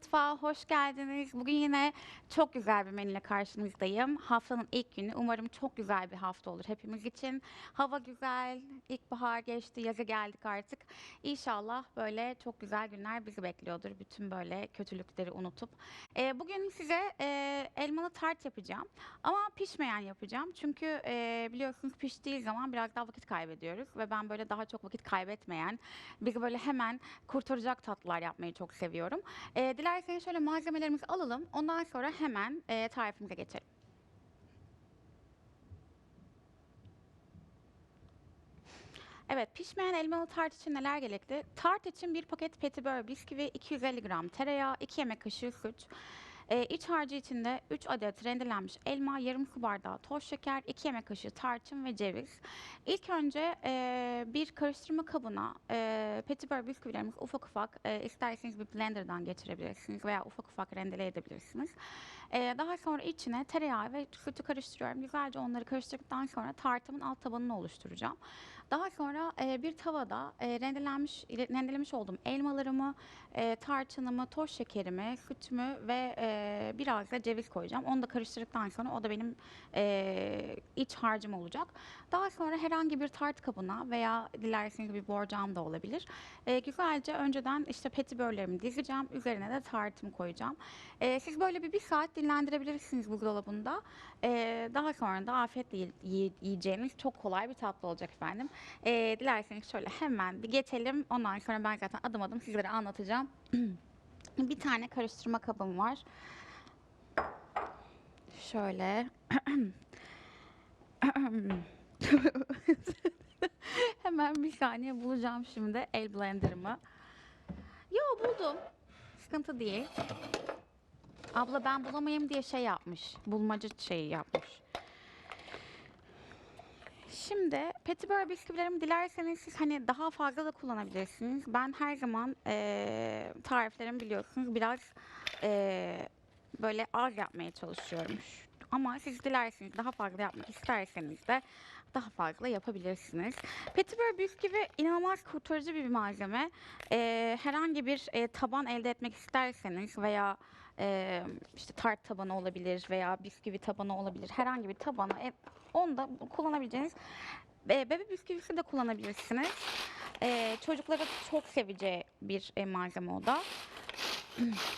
Mutfağa hoş geldiniz. Bugün yine çok güzel bir menüyle karşınızdayım. Haftanın ilk günü. Umarım çok güzel bir hafta olur hepimiz için. Hava güzel, ilkbahar geçti, yaza geldik artık. İnşallah böyle çok güzel günler bizi bekliyordur. Bütün böyle kötülükleri unutup. Ee, bugün size e, elmalı tart yapacağım. Ama pişmeyen yapacağım. Çünkü e, biliyorsunuz piştiği zaman biraz daha vakit kaybediyoruz. Ve ben böyle daha çok vakit kaybetmeyen, bizi böyle hemen kurtaracak tatlılar yapmayı çok seviyorum. Ee, dilerseniz şöyle malzemelerimizi alalım. Ondan sonra hemen e, tarifimize geçelim. Evet, pişmeyen elmalı tart için neler gerekli? Tart için bir paket petibör bisküvi, 250 gram tereyağı, 2 yemek kaşığı süt. Ee, iç harcı içinde 3 adet rendelenmiş elma, yarım su bardağı toz şeker, 2 yemek kaşığı tarçın ve ceviz. İlk önce e, bir karıştırma kabına e, petibör bisküvilerimizi ufak ufak e, isterseniz bir blenderdan geçirebilirsiniz veya ufak ufak rendeleyebilirsiniz. E, daha sonra içine tereyağı ve sütü karıştırıyorum. Güzelce onları karıştırdıktan sonra tartımın alt tabanını oluşturacağım. Daha sonra e, bir tavada e, rendelenmiş rendelemiş olduğum elmalarımı, e, tarçınımı, toz şekerimi, sütümü ve e, biraz da ceviz koyacağım. Onu da karıştırdıktan sonra o da benim e, iç harcım olacak. Daha sonra herhangi bir tart kabına veya dilerseniz bir borcam da olabilir. E, güzelce önceden işte petibörlerimi dizeceğim. Üzerine de tartımı koyacağım. E, siz böyle bir, bir saat dinlendirebilirsiniz buzdolabında. E, daha sonra da afiyetle yiye- yiye- yiyeceğiniz çok kolay bir tatlı olacak efendim. E, dilerseniz şöyle hemen bir geçelim. Ondan sonra ben zaten adım adım sizlere anlatacağım. bir tane karıştırma kabım var. Şöyle. Hemen bir saniye bulacağım şimdi el blenderımı. Yo buldum. Sıkıntı değil. Abla ben bulamayayım diye şey yapmış. Bulmaca şeyi yapmış. Şimdi petibör bisküvilerimi dilerseniz siz hani daha fazla da kullanabilirsiniz. Ben her zaman eee tariflerimi biliyorsunuz biraz eee, böyle az yapmaya çalışıyorum. Ama siz dilerseniz daha fazla yapmak isterseniz de daha fazla yapabilirsiniz. Petibör bisküvi inanılmaz kurtarıcı bir malzeme. Eee, herhangi bir eee, taban elde etmek isterseniz veya eee, işte tart tabanı olabilir veya bisküvi tabanı olabilir. Herhangi bir tabanı e, onu da kullanabileceğiniz e, bebe bisküvisi de kullanabilirsiniz. E, çocuklara çok seveceği bir e, malzeme o da.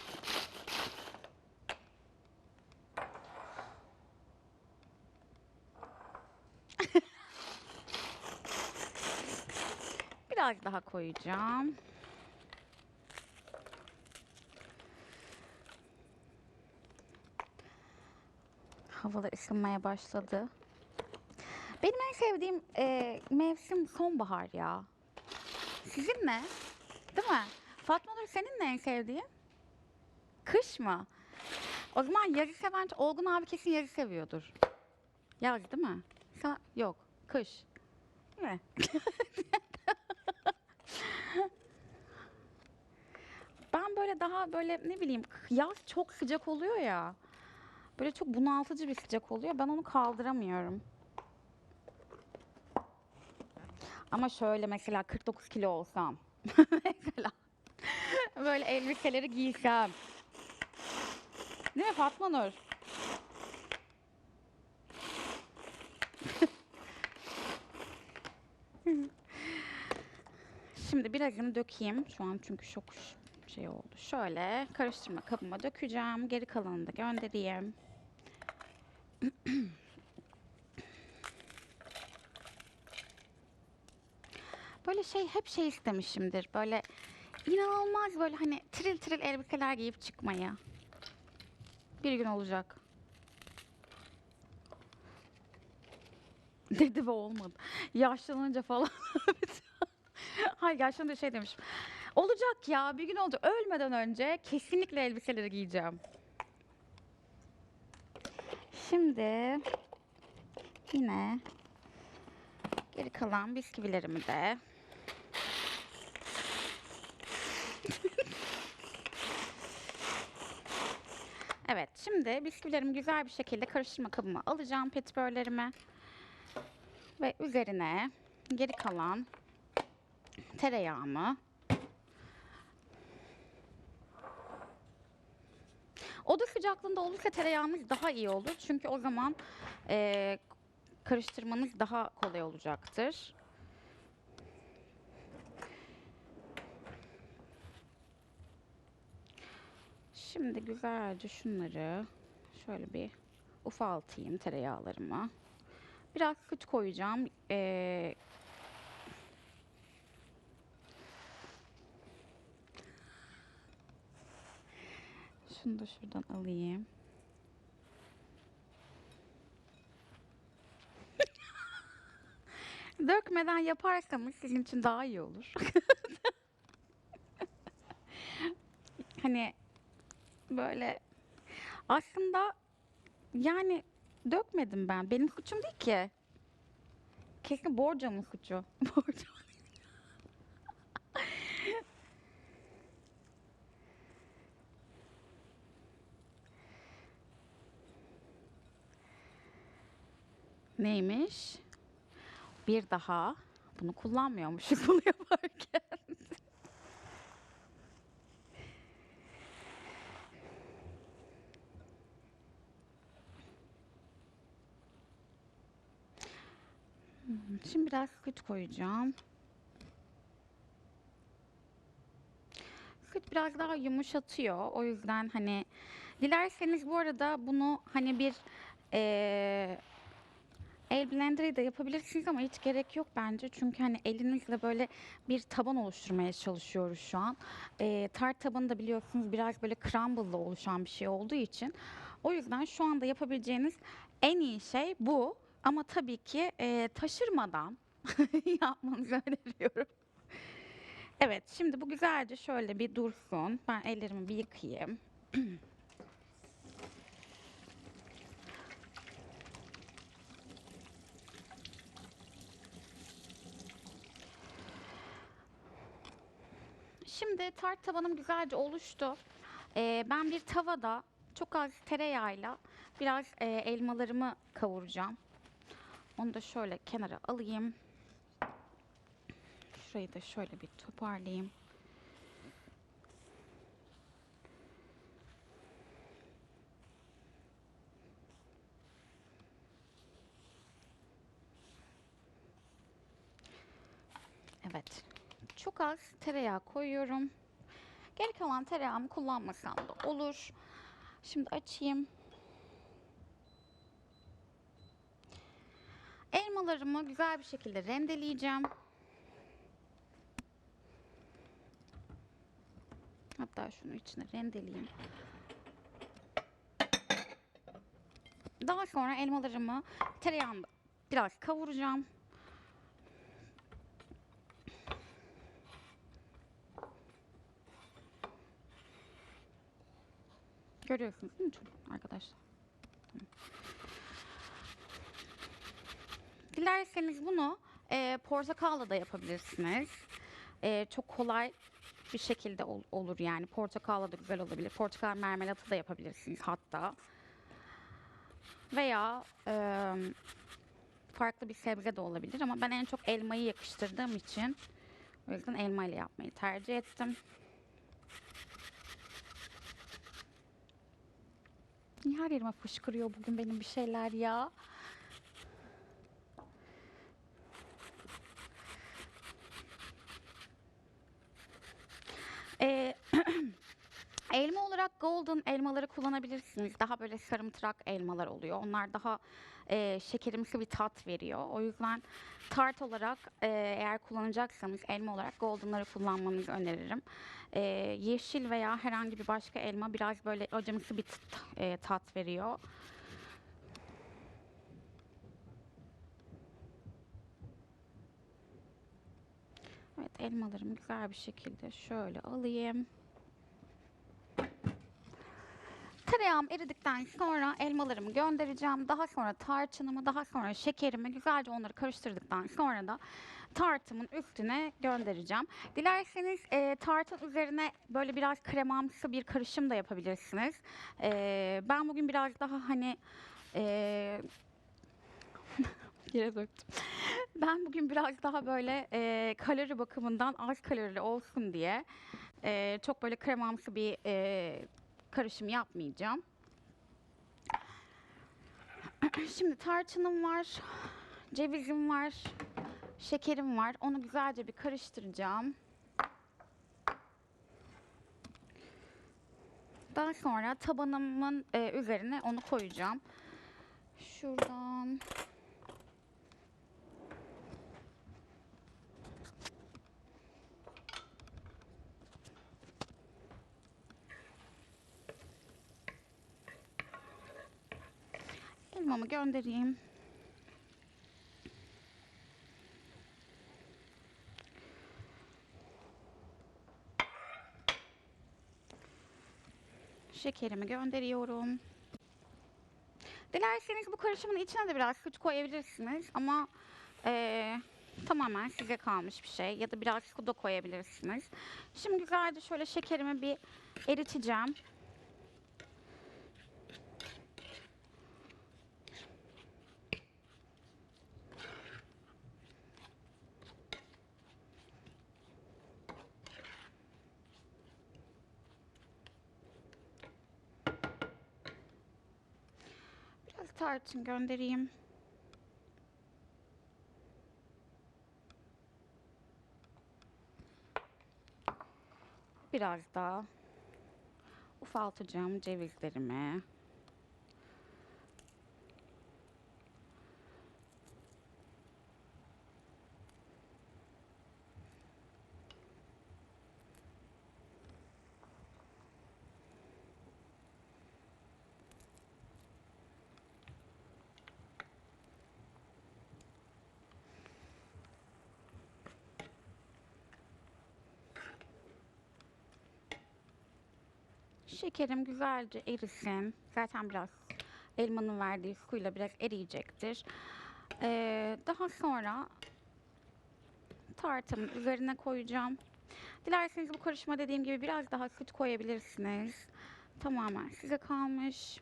Biraz daha koyacağım. Havalar ısınmaya başladı. Benim en sevdiğim e, mevsim sonbahar ya. Sizin ne? Değil mi? Fatma Nur senin ne en sevdiğin? Kış mı? O zaman yazı seven Olgun abi kesin yazı seviyordur. Yaz değil mi? Sa yok. Kış. Değil mi? ben böyle daha böyle ne bileyim yaz çok sıcak oluyor ya. Böyle çok bunaltıcı bir sıcak oluyor. Ben onu kaldıramıyorum. Ama şöyle mesela 49 kilo olsam. mesela böyle elbiseleri giysem. Değil mi Fatma Nur? Şimdi birazını dökeyim. Şu an çünkü çok şey oldu. Şöyle karıştırma kabıma dökeceğim. Geri kalanını da göndereyim. Böyle şey hep şey istemişimdir. Böyle inanılmaz böyle hani tril tril elbiseler giyip çıkmayı. Bir gün olacak. Dedi ve olmadı. Yaşlanınca falan. Hayır yaşlanınca şey demişim. Olacak ya bir gün olacak. Ölmeden önce kesinlikle elbiseleri giyeceğim. Şimdi yine geri kalan bisküvilerimi de Evet, şimdi bisküvilerimi güzel bir şekilde karıştırma kabıma alacağım petibörlerimi. Ve üzerine geri kalan tereyağımı Oda sıcaklığında olursa tereyağımız daha iyi olur. Çünkü o zaman e, karıştırmanız daha kolay olacaktır. Şimdi güzelce şunları şöyle bir ufaltayım tereyağlarımı. Biraz süt koyacağım. Ee, şunu da şuradan alayım. Dökmeden yaparsanız sizin için daha iyi olur. hani böyle aslında yani dökmedim ben. Benim suçum değil ki. Kesin borcamın suçu. Borcam. Neymiş? Bir daha bunu kullanmıyormuşuz bunu yaparken. Şimdi biraz süt koyacağım. Süt biraz daha yumuşatıyor. O yüzden hani dilerseniz bu arada bunu hani bir eee el blenderı da yapabilirsiniz ama hiç gerek yok bence. Çünkü hani elinizle böyle bir taban oluşturmaya çalışıyoruz şu an. Eee tart tabanı da biliyorsunuz biraz böyle crumble'la oluşan bir şey olduğu için. O yüzden şu anda yapabileceğiniz en iyi şey bu. Ama tabii ki eee, taşırmadan yapmanızı öneriyorum. Evet, şimdi bu güzelce şöyle bir dursun. Ben ellerimi bir yıkayayım. Şimdi tart tabanım güzelce oluştu. Eee, ben bir tavada çok az tereyağıyla biraz eee, elmalarımı kavuracağım. Onu da şöyle kenara alayım. Şurayı da şöyle bir toparlayayım. Evet. Çok az tereyağı koyuyorum. Geri kalan tereyağımı kullanmasam da olur. Şimdi açayım. Elmalarımı güzel bir şekilde rendeleyeceğim. Hatta şunu içine rendeleyeyim. Daha sonra elmalarımı tereyağında biraz kavuracağım. Görüyorsunuz değil mi çocuk arkadaşlar? Dilerseniz bunu e, portakalla da yapabilirsiniz. E, çok kolay bir şekilde ol- olur yani. Portakalla da güzel olabilir. Portakal mermelatı da yapabilirsiniz hatta. Veya e, farklı bir sebze de olabilir ama ben en çok elmayı yakıştırdığım için o yüzden elma ile yapmayı tercih ettim. Niye her yerime fışkırıyor bugün benim bir şeyler ya? Ee, elma olarak golden elmaları kullanabilirsiniz. Daha böyle sarımtırak elmalar oluyor. Onlar daha e, şekerimsi bir tat veriyor. O yüzden tart olarak e, eğer kullanacaksanız elma olarak goldenları kullanmanızı öneririm. E, yeşil veya herhangi bir başka elma biraz böyle acımsı bir e, tat veriyor. Evet elmalarımı güzel bir şekilde şöyle alayım. Tereyağım eridikten sonra elmalarımı göndereceğim. Daha sonra tarçınımı, daha sonra şekerimi güzelce onları karıştırdıktan sonra da tartımın üstüne göndereceğim. Dilerseniz e, tartın üzerine böyle biraz kremamsı bir karışım da yapabilirsiniz. E, ben bugün biraz daha hani e, yere döktüm. Ben bugün biraz daha böyle e, kalori bakımından az kalorili olsun diye e, çok böyle kremamsı bir e, karışım yapmayacağım. Şimdi tarçınım var, cevizim var, şekerim var. Onu güzelce bir karıştıracağım. Daha sonra tabanımın e, üzerine onu koyacağım. Şuradan elmamı göndereyim. Şekerimi gönderiyorum. Dilerseniz bu karışımın içine de biraz süt koyabilirsiniz ama eee, tamamen size kalmış bir şey. Ya da biraz su da koyabilirsiniz. Şimdi güzelce şöyle şekerimi bir eriteceğim. Tarçın göndereyim. Biraz daha ufaltacağım cevizlerimi. Şekerim güzelce erisin. Zaten biraz elmanın verdiği suyla biraz eriyecektir. Ee, daha sonra tartımın üzerine koyacağım. Dilerseniz bu karışıma dediğim gibi biraz daha süt koyabilirsiniz. Tamamen size kalmış.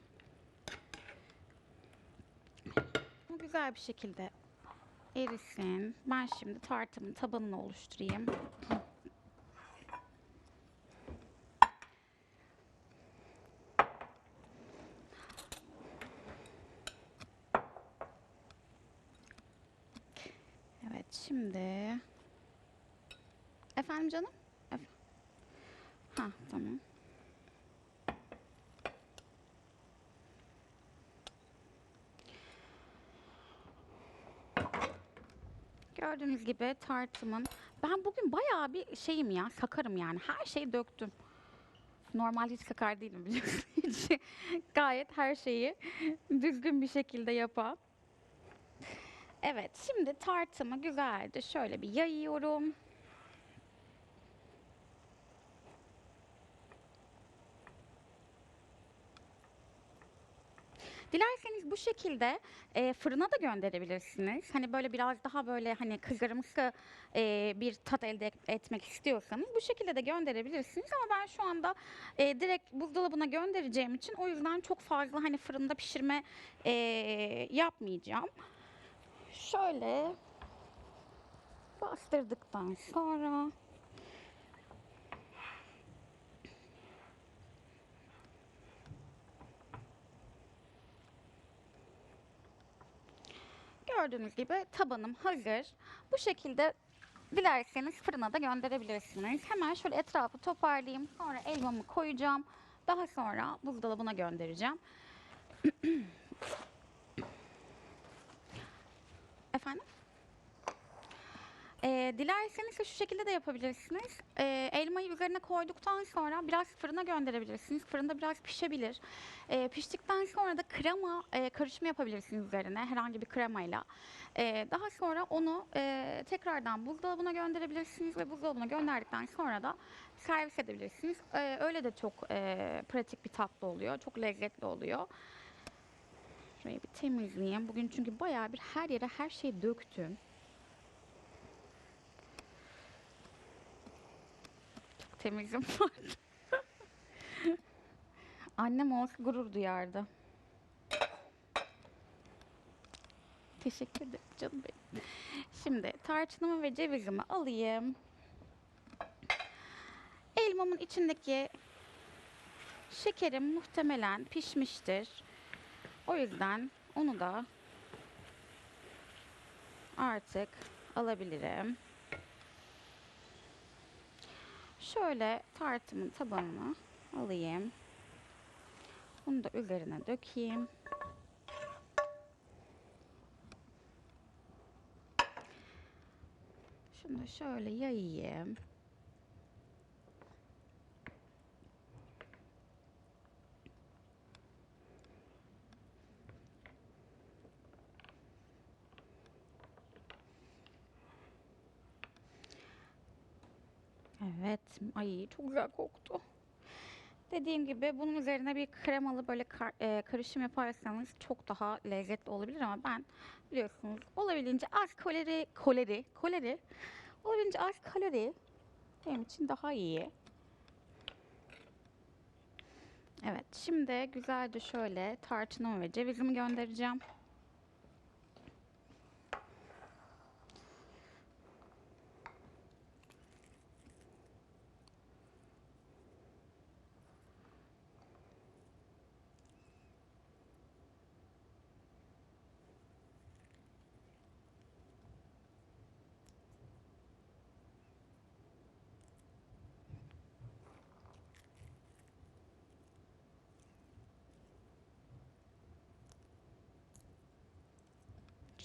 Bu güzel bir şekilde erisin. Ben şimdi tartımın tabanını oluşturayım. Evet şimdi Efendim canım? Ef- ha tamam. Gördüğünüz gibi tartımın ben bugün bayağı bir şeyim ya sakarım yani her şeyi döktüm. Normalde hiç sakar değilim biliyorsun. Hiç Gayet her şeyi düzgün bir şekilde yapan. Evet, şimdi tartımı güzelce şöyle bir yayıyorum. Dilerseniz bu şekilde e, fırına da gönderebilirsiniz. Hani böyle biraz daha böyle hani kızarımsı e, bir tat elde et- etmek istiyorsanız bu şekilde de gönderebilirsiniz. Ama ben şu anda e, direkt buzdolabına göndereceğim için o yüzden çok fazla hani fırında pişirme e, yapmayacağım. Şöyle bastırdıktan sonra gördüğünüz gibi tabanım hazır. Bu şekilde dilerseniz fırına da gönderebilirsiniz. Hemen şöyle etrafı toparlayayım. Sonra elmamı koyacağım. Daha sonra buzdolabına göndereceğim. Efendim? Ee, dilerseniz şu şekilde de yapabilirsiniz. Ee, elmayı üzerine koyduktan sonra biraz fırına gönderebilirsiniz. Fırında biraz pişebilir. Ee, piştikten sonra da krema e, karışımı yapabilirsiniz üzerine herhangi bir kremayla. Ee, daha sonra onu e, tekrardan buzdolabına gönderebilirsiniz ve buzdolabına gönderdikten sonra da servis edebilirsiniz. Ee, öyle de çok e, pratik bir tatlı oluyor. Çok lezzetli oluyor. Şurayı bir temizleyeyim. Bugün çünkü bayağı bir her yere her şeyi döktüm. Çok temizim var. Annem olsa gurur duyardı. Teşekkür ederim canım benim. Şimdi tarçınımı ve cevizimi alayım. Elmamın içindeki Şekerim muhtemelen pişmiştir. O yüzden onu da artık alabilirim. Şöyle tartımın tabanını alayım. Bunu da üzerine dökeyim. Şunu şöyle yayayım. Evet. Ay çok güzel koktu. Dediğim gibi bunun üzerine bir kremalı böyle kar- e, karışım yaparsanız çok daha lezzetli olabilir ama ben biliyorsunuz olabildiğince az kalori, kalori, kalori, olabildiğince az kalori benim için daha iyi. Evet, şimdi güzelce şöyle tarçınımı ve cevizimi göndereceğim.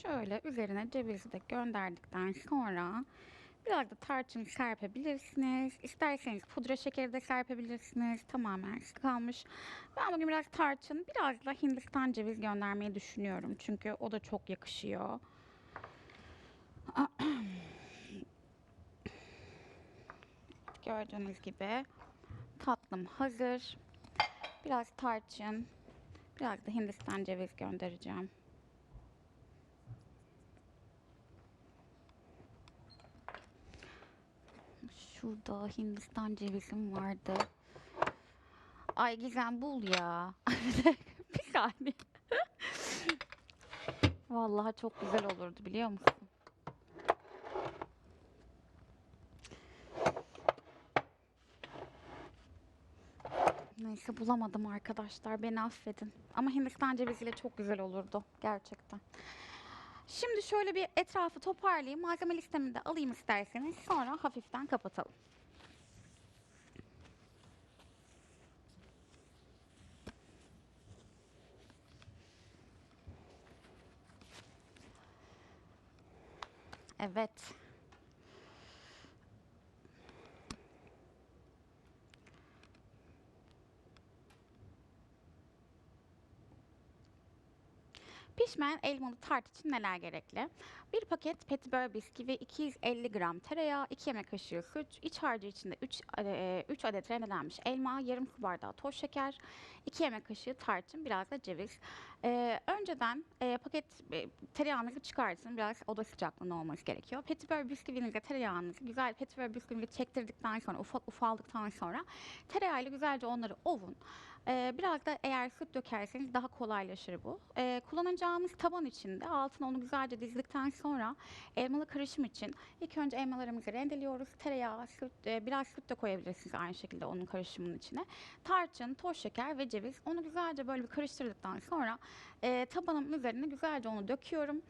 Şöyle üzerine cevizi de gönderdikten sonra biraz da tarçın serpebilirsiniz. İsterseniz pudra şekeri de serpebilirsiniz. Tamamen kalmış. Ben bugün biraz tarçın, biraz da Hindistan ceviz göndermeyi düşünüyorum. Çünkü o da çok yakışıyor. Gördüğünüz gibi tatlım hazır. Biraz tarçın, biraz da Hindistan ceviz göndereceğim. Şurada Hindistan cevizim vardı. Ay Gizem bul ya. bir saniye. Vallahi çok güzel olurdu biliyor musun? Neyse bulamadım arkadaşlar. Beni affedin. Ama Hindistan ceviziyle çok güzel olurdu. Gerçekten. Şimdi şöyle bir etrafı toparlayayım. Malzeme listemi de alayım isterseniz. Sonra hafiften kapatalım. Evet. Pişmeyen elmalı tart için neler gerekli? Bir paket petibör bisküvi, 250 gram tereyağı, 2 yemek kaşığı süt, iç harcı içinde 3, 3 adet rendelenmiş elma, yarım su bardağı toz şeker, 2 yemek kaşığı tarçın, biraz da ceviz. Ee, önceden e, paket e, tereyağınızı çıkartın, biraz oda sıcaklığında olması gerekiyor. Petibör bisküvinize tereyağınızı, güzel petibör bisküvinizi çektirdikten sonra, ufak ufaldıktan sonra tereyağıyla güzelce onları ovun. Ee, biraz da eğer süt dökerseniz daha kolaylaşır bu. Ee, kullanacağımız taban içinde altına onu güzelce dizdikten sonra elmalı karışım için ilk önce elmalarımızı rendeliyoruz. Tereyağı, süt, e, biraz süt de koyabilirsiniz aynı şekilde onun karışımının içine. Tarçın, toz şeker ve ceviz. Onu güzelce böyle bir karıştırdıktan sonra e, tabanın üzerine güzelce onu döküyorum.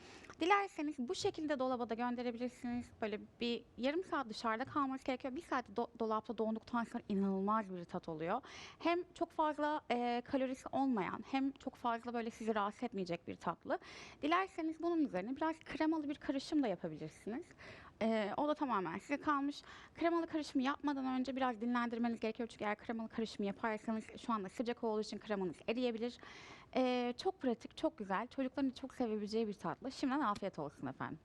Dilerseniz bu şekilde dolaba da gönderebilirsiniz. Böyle bir yarım saat dışarıda kalması gerekiyor. Bir saat do- dolapta donduktan sonra inanılmaz bir tat oluyor. Hem çok fazla e, kalorisi olmayan hem çok fazla böyle sizi rahatsız etmeyecek bir tatlı. Dilerseniz bunun üzerine biraz kremalı bir karışım da yapabilirsiniz. E, o da tamamen size kalmış. Kremalı karışımı yapmadan önce biraz dinlendirmeniz gerekiyor. Çünkü eğer kremalı karışımı yaparsanız şu anda sıcak olduğu için kremanız eriyebilir. E, çok pratik, çok güzel. Çocukların çok sevebileceği bir tatlı. Şimdiden afiyet olsun efendim.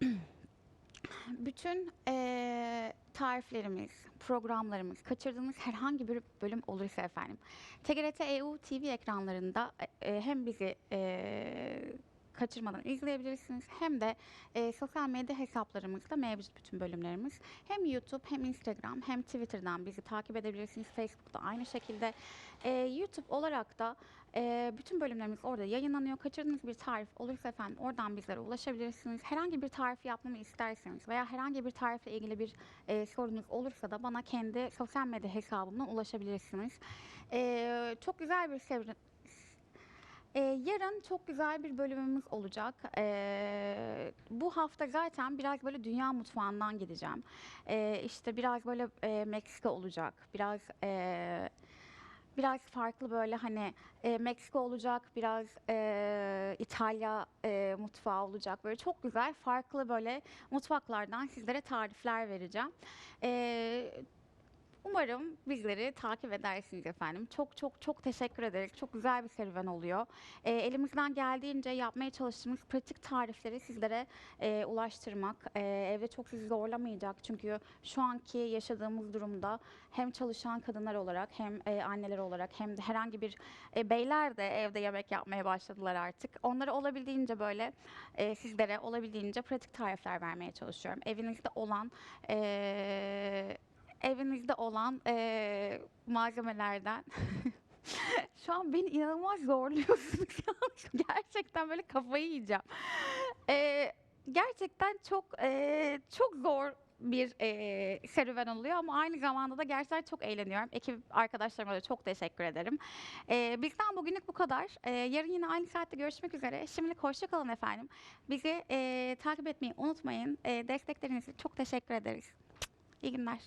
Bütün eee, tariflerimiz, programlarımız, kaçırdığınız herhangi bir bölüm olursa efendim, TGRT EU TV ekranlarında e, e, hem bizi e, kaçırmadan izleyebilirsiniz. Hem de e, sosyal medya hesaplarımızda mevcut bütün bölümlerimiz. Hem YouTube hem Instagram hem Twitter'dan bizi takip edebilirsiniz. Facebook'ta aynı şekilde. E, YouTube olarak da e, bütün bölümlerimiz orada yayınlanıyor. Kaçırdığınız bir tarif olursa efendim oradan bizlere ulaşabilirsiniz. Herhangi bir tarif yapmamı isterseniz veya herhangi bir tarifle ilgili bir e, sorunuz olursa da bana kendi sosyal medya hesabımdan ulaşabilirsiniz. E, çok güzel bir sevri- ee, yarın çok güzel bir bölümümüz olacak. Ee, bu hafta zaten biraz böyle dünya mutfağından gideceğim. Ee, işte biraz böyle e, Meksika olacak. Biraz e, biraz farklı böyle hani e, Meksika olacak, biraz e, İtalya e, mutfağı olacak. Böyle çok güzel farklı böyle mutfaklardan sizlere tarifler vereceğim. Ee, Umarım bizleri takip edersiniz efendim. Çok çok çok teşekkür ederiz. Çok güzel bir serüven oluyor. Ee, elimizden geldiğince yapmaya çalıştığımız pratik tarifleri sizlere e, ulaştırmak. e, evde çok sizi zorlamayacak. Çünkü şu anki yaşadığımız durumda hem çalışan kadınlar olarak hem e, anneler olarak hem de herhangi bir e, beyler de evde yemek yapmaya başladılar artık. Onlara olabildiğince böyle e, sizlere olabildiğince pratik tarifler vermeye çalışıyorum. Evinizde olan e, evinizde olan eee, malzemelerden şu an beni inanılmaz zorluyorsunuz. gerçekten böyle kafayı yiyeceğim. Eee, gerçekten çok eee, çok zor bir eee, serüven oluyor ama aynı zamanda da gerçekten çok eğleniyorum. Ekip arkadaşlarıma da çok teşekkür ederim. Eee, bizden bugünlük bu kadar. Eee, yarın yine aynı saatte görüşmek üzere. Şimdilik hoşça kalın efendim. Bizi eee, takip etmeyi unutmayın. Eee, destekleriniz çok teşekkür ederiz. İyi günler.